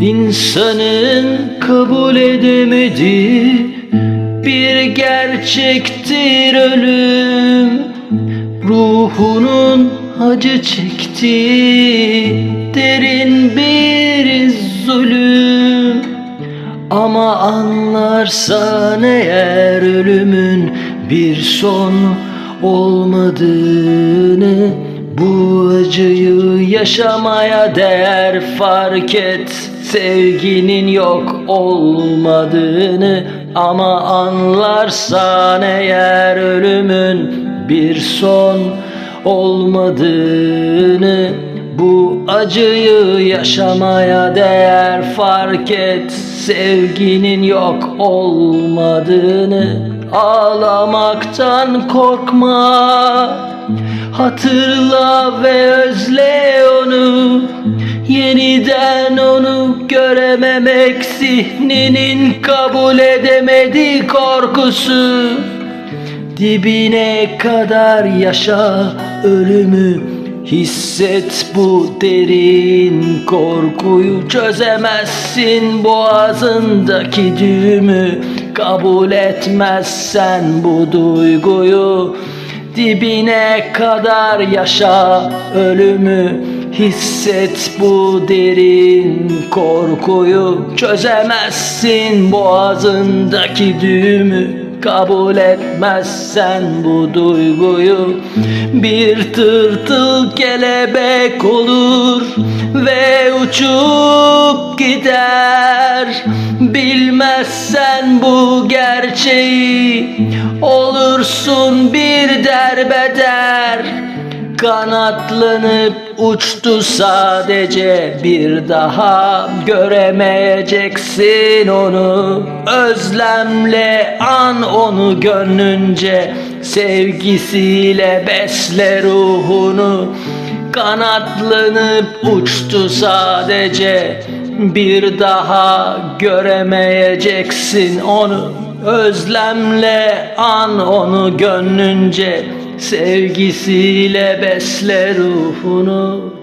İnsanın kabul edemediği bir gerçektir ölüm. Ruhunun acı çektiği derin bir zulüm. Ama anlarsan eğer ölümün bir son olmadığını Bu acıyı yaşamaya değer fark et. Sevginin yok olmadığını Ama anlarsan eğer ölümün bir son olmadığını. Bu acıyı yaşamaya değer fark et. Sevginin yok olmadığını Ağlamaktan korkma. Hatırla ve özle onu. Yeniden onu görememek zihninin kabul edemedi korkusu. Dibine kadar yaşa ölümü Hisset. Bu derin korkuyu Çözemezsin boğazındaki düğümü Kabul etmezsen bu duyguyu Dibine kadar yaşa ölümü Hisset bu derin korkuyu. Çözemezsin boğazındaki düğümü Kabul etmezsen bu duyguyu. Bir tırtıl kelebek olur Ve uçup gider Bilmezsen bu gerçeği Olursun bir derbeder. Kanatlanıp uçtu sadece bir daha. Göremeyeceksin onu. Özlemle an onu gönlünce. Sevgisiyle besle ruhunu Kanatlanıp uçtu sadece. Bir daha göremeyeceksin onu. Özlemle an onu gönlünce. Sevgisiyle besle ruhunu